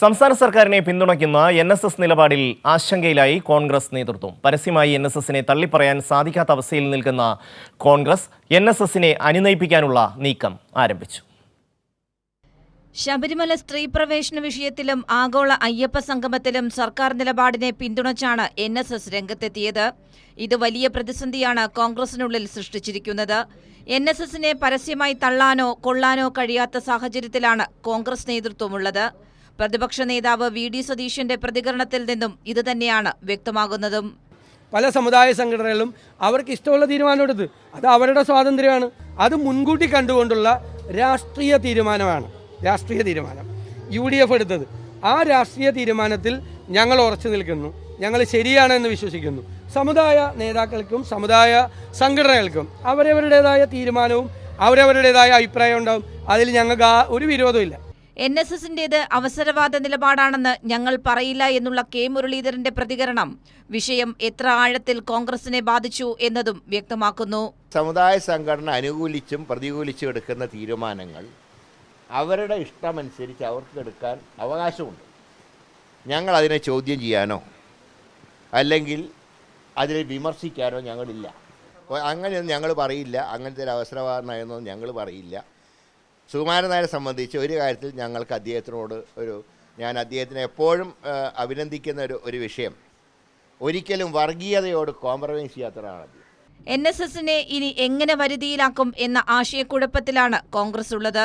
സംസ്ഥാന സർക്കാരിനെ പിന്തുണയ്ക്കുന്ന എൻ എസ് എസ് നിലപാടിൽ ആശങ്കയിലായി കോൺഗ്രസ് നേതൃത്വം. പരസ്യമായി എൻ എസ് എസിനെ തള്ളിപ്പറയാൻ സാധിക്കാത്ത അവസ്ഥയിൽ നിൽക്കുന്ന കോൺഗ്രസ് എൻ എസ് എസിനെ അനുനയിപ്പിക്കാനുള്ള നീക്കം ആരംഭിച്ചു. ശബരിമല സ്ത്രീ പ്രവേശന വിഷയത്തിലും ആഗോള അയ്യപ്പ സംഗമത്തിലും സർക്കാർ നിലപാടിനെ പിന്തുണച്ചാണ് എൻ എസ് എസ് രംഗത്തെത്തിയത്. ഇത് വലിയ പ്രതിസന്ധിയാണ് കോൺഗ്രസിനുള്ളിൽ സൃഷ്ടിച്ചിരിക്കുന്നത്. എൻ എസ് എസിനെ പരസ്യമായി തള്ളാനോ കൊള്ളാനോ കഴിയാത്ത സാഹചര്യത്തിലാണ് കോൺഗ്രസ് നേതൃത്വമുള്ളത്. പ്രതിപക്ഷ നേതാവ് വി ഡി സതീശന്റെ പ്രതികരണത്തിൽ നിന്നും ഇതുതന്നെയാണ് വ്യക്തമാകുന്നതും. പല സമുദായ സംഘടനകളും അവർക്ക് ഇഷ്ടമുള്ള തീരുമാനമെടുത്ത് അത് അവരുടെ സ്വാതന്ത്ര്യമാണ്. അത് മുൻകൂട്ടി കണ്ടുകൊണ്ടുള്ള രാഷ്ട്രീയ തീരുമാനമാണ്. രാഷ്ട്രീയ തീരുമാനം. യു ഡി എഫ് എടുത്തത്. ആ രാഷ്ട്രീയ തീരുമാനത്തിൽ ഞങ്ങൾ ഉറച്ചു നിൽക്കുന്നു. ഞങ്ങൾ ശരിയാണെന്ന് വിശ്വസിക്കുന്നു. സമുദായ നേതാക്കൾക്കും സമുദായ സംഘടനകൾക്കും അവരവരുടേതായ തീരുമാനവും അവരവരുടേതായ അഭിപ്രായം ഉണ്ടാവും. അതിൽ ഞങ്ങൾക്ക് ഒരു വിരോധമില്ല എൻ എസ് എസിന്റേത് അവസരവാദ നിലപാടാണെന്ന് ഞങ്ങൾ പറയില്ല എന്നുള്ള കെ മുരളീധരന്റെ പ്രതികരണം. വിഷയം എത്ര ആഴത്തിൽ കോൺഗ്രസിനെ ബാധിച്ചു എന്നതും വ്യക്തമാക്കുന്നു. സമുദായ സംഘടന അനുകൂലിച്ചും പ്രതികൂലിച്ചും എടുക്കുന്ന തീരുമാനങ്ങൾ അവരുടെ ഇഷ്ടമനുസരിച്ച് അവർക്ക് എടുക്കാൻ അവകാശമുണ്ട്. ഞങ്ങൾ അതിനെ ചോദ്യം ചെയ്യാനോ അല്ലെങ്കിൽ അതിനെ വിമർശിക്കാനോ ഞങ്ങളില്ല. അങ്ങനെയൊന്നും ഞങ്ങൾ പറയില്ല. അങ്ങനത്തെ ഒരു അവസരവാദ ഞങ്ങൾ പറയില്ല. സുകുമാരൻ നായരെ സംബന്ധിച്ച് ഒരു കാര്യത്തിൽ ഞങ്ങൾക്ക് അദ്ദേഹത്തിനോട് ഒരു ഞാൻ അദ്ദേഹത്തിനെ എപ്പോഴും അഭിനന്ദിക്കുന്ന ഒരു ഒരു വിഷയം. ഒരിക്കലും വർഗീയതയോട് കോംപ്രമൈസ് ചെയ്യാത്ത ഒരാളാണ് എൻ എസ് എസിനെ ഇനി എങ്ങനെ വരുതിയിലാക്കും എന്ന ആശയക്കുഴപ്പത്തിലാണ് കോൺഗ്രസ് ഉള്ളത്.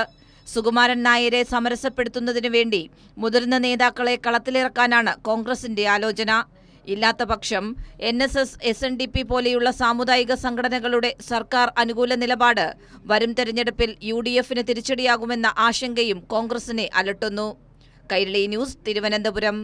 സുകുമാരൻ നായരെ സമരസപ്പെടുത്തുന്നതിനു വേണ്ടി മുതിർന്ന നേതാക്കളെ കളത്തിലിറക്കാനാണ് കോൺഗ്രസിന്റെ ആലോചന. ഇല്ലാത്ത പക്ഷം N S S S N D P പോലെയുള്ള സാമുദായിക സംഘടനകളുടെ സർക്കാർ അനുകൂല നിലപാട് വരും തെരഞ്ഞെടുപ്പിൽ യു ഡി എഫിന് തിരിച്ചടിയാകുമെന്ന ആശങ്കയും കോൺഗ്രസിനെ അലട്ടുന്നു. കൈരളി ന്യൂസ് തിരുവനന്തപുരം.